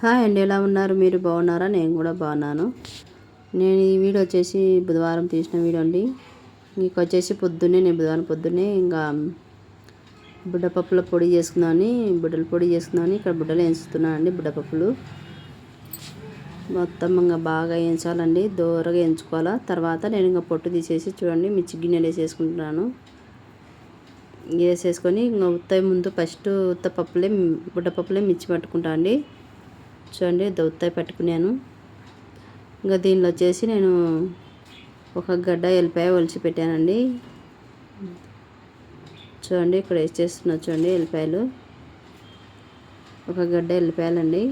Hi అండి ఎలా ఉన్నారు? మీరు బాగున్నారా? నేను కూడా బాగున్నాను. నేను ఈ వీడియో వచ్చేసి బుధవారం తీసిన వీడియో అండి. మీకు వచ్చేసి పొద్దున్నే నేను బుధవారం పొద్దున్నే ఇంకా బుడ్డపప్పుల పొడి చేసుకున్నాను బుడ్డల పొడి చేసుకున్నాను ఇక్కడ బుడ్డలు వేస్తున్నాను అండి బుడ్డపప్పులు మొత్తం ఇంకా బాగా వేయించాలండి దూరగా వేయించుకోవాలా. తర్వాత నేను ఇంకా పొట్టు తీసేసి చూడండి మిర్చి గిన్నెలు వేసేసుకుంటున్నాను. వేసేసుకొని ఇంకా ఉత్త ముందు ఫస్ట్ ఉత్త పప్పులే బుడ్డపప్పులే మిర్చి పట్టుకుంటా అండి. చూడండి దొత్తాయి పట్టుకున్నాను. ఇంకా దీనిలో వచ్చేసి నేను ఒక గడ్డ ఎల్లిపాయ ఒలిచి పెట్టానండి. చూడండి ఇక్కడ వేసేస్తున్నా చూడండి ఎల్లిపాయలు. ఒక గడ్డ ఎల్లిపాయలండి.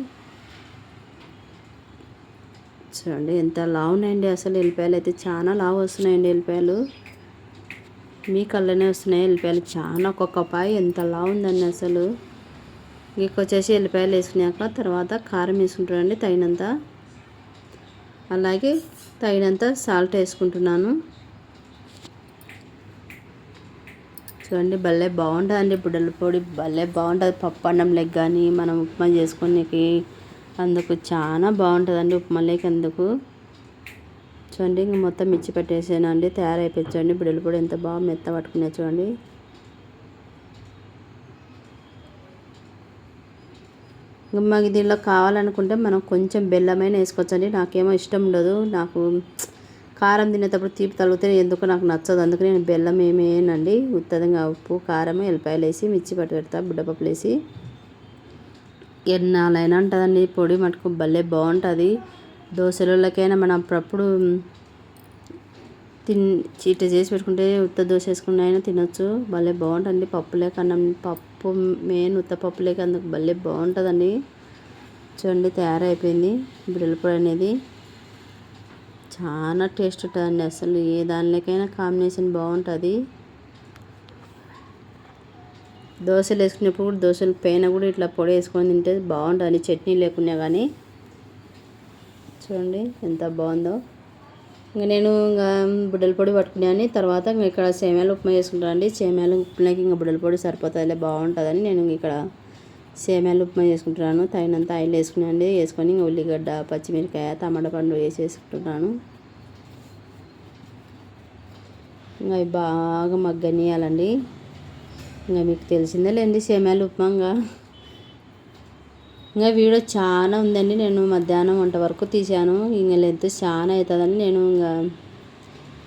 చూడండి ఎంత లావు ఉన్నాయండి అసలు ఎల్లిపాయలు. అయితే చాలా లావు వస్తున్నాయండి ఎల్లిపాయలు. మీ కళ్ళనే వస్తున్నాయి ఎల్లిపాయలు. చాలా ఒక్కొక్క పాయ ఎంత లావు ఉందండి అసలు. వచ్చేసి ఎల్లిపాయలు వేసుకున్నాక తర్వాత కారం వేసుకుంటానండి తగినంత. అలాగే తగినంత సాల్ట్ వేసుకుంటున్నాను. చూడండి భలే బాగుంటుందండి బుడ్డల పొడి. భలే బాగుంటుంది పప్పు అన్నం లెగ్ కానీ మనం ఉప్మా చేసుకునేకి అందుకు చాలా బాగుంటుందండి ఉప్మా లేక అందుకు. చూడండి ఇంక మొత్తం మిర్చి పెట్టేసాను అండి తయారైపోయి చూడండి బుడ్డల పొడి ఎంత బాగా మెత్త పట్టుకునే చూడండి. మాకు దీనిలో కావాలనుకుంటే మనం కొంచెం బెల్లమైన వేసుకోవచ్చండి. నాకేమో ఇష్టం ఉండదు. నాకు కారం తినేటప్పుడు తీపి తగిలితే ఎందుకు నాకు నచ్చదు. అందుకు నేను బెల్లం ఏమేనండి ఉత్తదంగా ఉప్పు కారం ఎల్లిపాయలు వేసి మిర్చి పట్టు పెడతా బుడ్డపప్పులు వేసి. ఎన్నాలైనా ఉంటుందండి. పొడి మటుకు భలే బాగుంటుంది. దోశలకైనా మనం అప్పుడప్పుడు తిన్ చీట చేసి పెట్టుకుంటే ఉత్త దోశ వేసుకున్న అయినా తినొచ్చు. భలే బాగుంటుంది పప్పులే కన్నా పప్పు మెయిన్ ఉత్తపప్పులే అందుకు భలే బాగుంటుందండి. చూడండి తయారైపోయింది బిడలపొడి అనేది. చాలా టేస్ట్ ఉంటుందండి అసలు. ఏ దానిలోకైనా కాంబినేషన్ బాగుంటుంది. దోశలు వేసుకునేప్పుడు కూడా దోశల పైన కూడా ఇట్లా పొడి వేసుకొని తింటే బాగుంటుంది చట్నీ లేకున్నా కానీ చూడండి ఎంత బాగుందో. ఇంకా నేను ఇంకా బుడ్డల పొడి పట్టుకున్నాను తర్వాత ఇక్కడ సేమ్యాలు ఉప్మా చేసుకుంటానండి సేమ్యాలు ఉప్మాకి ఇంకా బుడ్డల పొడి సరిపోతుంది బాగుంటుందని నేను ఇక్కడ సేమ్యాలు ఉప్మా చేసుకుంటున్నాను. తగినంత ఆయిల్ వేసుకున్నాను వేసుకొని ఇంకా ఉల్లిగడ్డ పచ్చిమిరకాయ టమాటా పండు వేసేసుకుంటున్నాను ఇంకా అవి బాగా మగ్గనియాలండి ఇంకా మీకు తెలిసిందే లేండి సేమ్యాలు ఉప్మా ఇంకా. ఇంకా వీడియో చాలా ఉందండి. నేను మధ్యాహ్నం వంట వరకు తీశాను. ఇంకా లెంత్ చాలా అవుతుందని నేను ఇంకా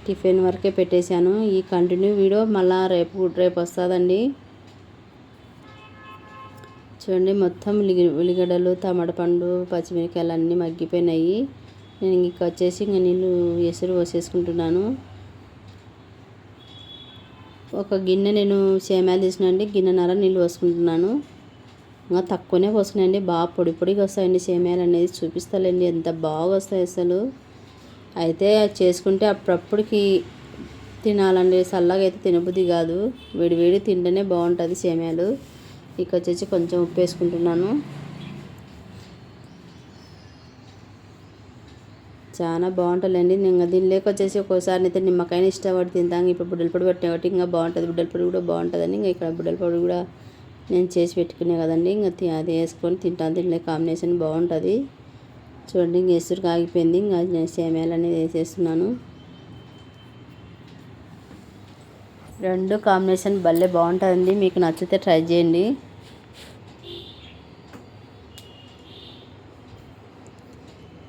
టిఫిన్ వరకే పెట్టేశాను. ఈ కంటిన్యూ వీడియో మళ్ళీ రేపు రేపు వస్తుందండి. చూడండి మొత్తం ఉల్లి ఉల్లిగడ్డలు టమాటా పండు పచ్చిమిరకాయలు అన్నీ మగ్గిపోయినాయి. నేను ఇంక వచ్చేసి ఇంకా నీళ్ళు ఎసురు పోసేసుకుంటున్నాను. ఒక గిన్నె నేను సేమ్యాలు తీసినండి గిన్నెన్నర నీళ్ళు పోసుకుంటున్నాను. ఇంకా తక్కువనే పోసుకున్నాయండి బాగా పొడి పొడిగా వస్తాయండి. సేమ్యాలు అనేది చూపిస్తాలండి. ఎంత బాగా వస్తాయి అసలు. అయితే చేసుకుంటే అప్పుడప్పుడుకి తినాలండి. చల్లగా అయితే తినబుద్ధి కాదు. వేడివేడి తింటేనే బాగుంటుంది సేమ్యాలు. ఇక వచ్చేసి కొంచెం ఉప్పు వేసుకుంటున్నాను. చాలా బాగుంటుందండి. ఇంకా దీనిలోకి వచ్చేసి ఒక్కోసారి అయితే నిమ్మకాయని ఇష్టపడి తింటాం. ఇప్పుడు బుడ్డల పొడి పెట్టిన కాబట్టి ఇంకా బాగుంటుంది. బుడ్డల పొడి కూడా బాగుంటుందని ఇంకా ఇక్కడ బుడ్డల పొడి కూడా నేను చేసి పెట్టుకునే కదండి. ఇంకా అది వేసుకొని తింటాను. దీనిలో కాంబినేషన్ బాగుంటుంది. చూడండి ఇంక ఎసురు కాగిపోయింది. ఇంకా నేను సేమ్యాలు అనేది వేసేస్తున్నాను. రెండు కాంబినేషన్ భలే బాగుంటుందండి మీకు నచ్చితే ట్రై చేయండి.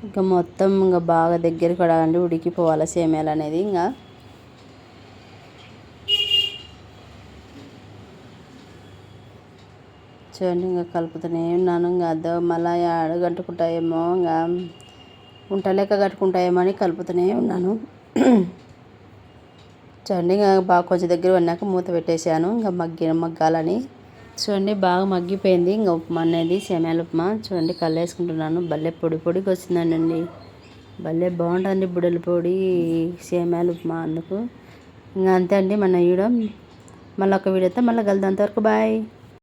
ఇంకా మొత్తం ఇంకా బాగా దగ్గర కడాలండి ఉడికిపోవాలి సేమ్యాలు అనేది. ఇంకా చూడండి ఇంకా కలుపుతూనే ఉన్నాను. ఇంకా అద్దో మళ్ళీ ఆడ కట్టుకుంటాయేమో ఇంకా ఉంటలేక కట్టుకుంటాయేమో అని కలుపుతూనే ఉన్నాను. చూడండి ఇంకా బాగా కొంచెం దగ్గర ఉన్నాక మూత పెట్టేశాను. ఇంకా మగ్గిన మగ్గాలని చూడండి బాగా మగ్గిపోయింది. ఇంకా ఉప్మా అనేది సేమ్యాల ఉప్మా చూడండి కళ్ళు వేసుకుంటున్నాను భలే పొడి పొడికి వచ్చిందండి. భలే బాగుంటుంది బుడల పొడి సేమ్యాల ఉప్మా అందుకు. ఇంకా అంతే అండి మన వీడియో. మళ్ళీ ఒక వీడియోతో మళ్ళీ కలుద్దాం. అంతవరకు బాయ్.